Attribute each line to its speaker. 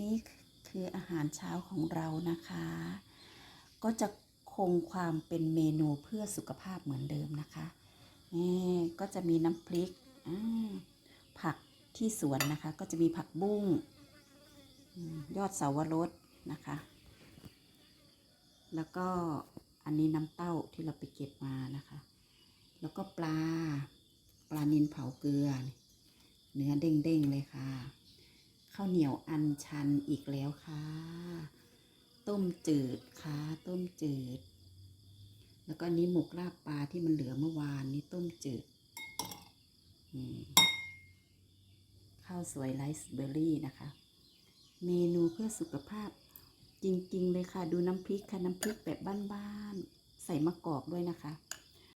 Speaker 1: นี่คืออาหารเช้าของเรานะคะ ก็จะคงความเป็นเมนูเพื่อสุขภาพเหมือนเดิมนะคะนี่ก็จะมีน้ำพริก ผักที่สวนนะคะ ก็จะมีผักบุ้ง ยอดเสาวรสนะคะ แล้วก็อันนี้น้ำเต้าที่เราไปเก็บมานะคะ แล้วก็ปลา ปลานินเผาเกลือ เนื้อเด้งๆเลยค่ะ ข้าวเหนียวอันชันอีกแล้วค่ะ ต้มจืดค่ะต้มจืด แล้วก็นี้หมกลาบปลาที่มันเหลือเมื่อวานนี้ต้มจืดข้าวสวยไรซ์เบอร์รี่นะคะ เมนูเพื่อสุขภาพจริง ๆ เลยค่ะ ดูน้ำพริกค่ะ น้ำพริกแบบบ้านๆใส่มะกอกด้วยนะคะ